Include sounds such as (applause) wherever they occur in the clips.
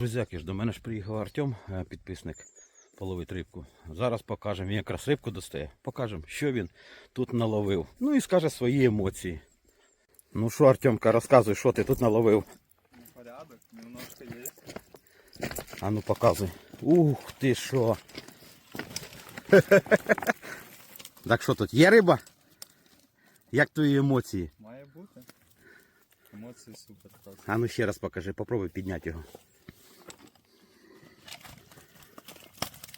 Друзяки ж, до мене ж приїхав Артем, е, підписник, половить рибку. Зараз покажемо, він якраз рибку достає. Покажемо, що він тут наловив. Ну і скаже свої емоції. Ну що, Артемка, розказуй, що ти тут наловив. Порядок, немножко есть. А ну показуй. Ух ти що. (laughs) так що тут, є риба? Як твої емоції? Має бути. Емоції супер. А ну ще раз покажи, попробуй підняти його.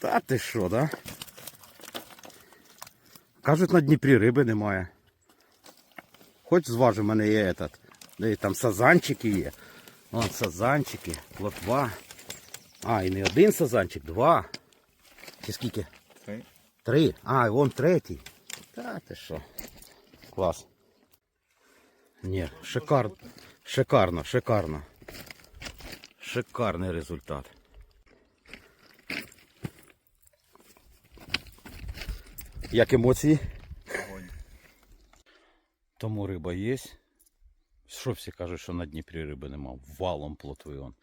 Та ти що, да? Кажуть, на Дніпрі риби немає. Хоч зважу, в мене є этот. Де там сазанчики є. Вон сазанчики, плотва. А, і не один сазанчик, два. Чи скільки? Три. Три. А, і вон третій. Та ти що? Клас. Ні, шикарно. Шикарно, шикарно. Шикарний результат. Як емоції? Огонь. Тому риба є. Що всі кажуть, що на Дніпрі риби нема. Валом плотви он.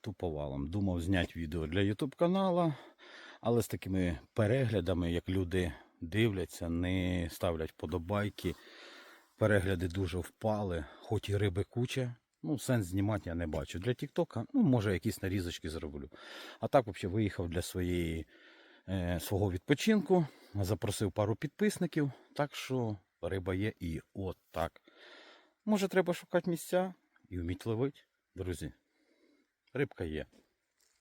Тупо валом. Думав зняти відео для YouTube канала, але з такими переглядами, як люди дивляться, не ставлять подобайки. Перегляди дуже впали, хоч і риби куча. Ну, сенс знімати я не бачу. Для Тіктока, ну, може, якісь нарізочки зроблю. А так, взагалі, виїхав для своєї, е, свого відпочинку, запросив пару підписників, так що риба є і от так. Може, треба шукати місця і вміть ловити, друзі. Рибка є.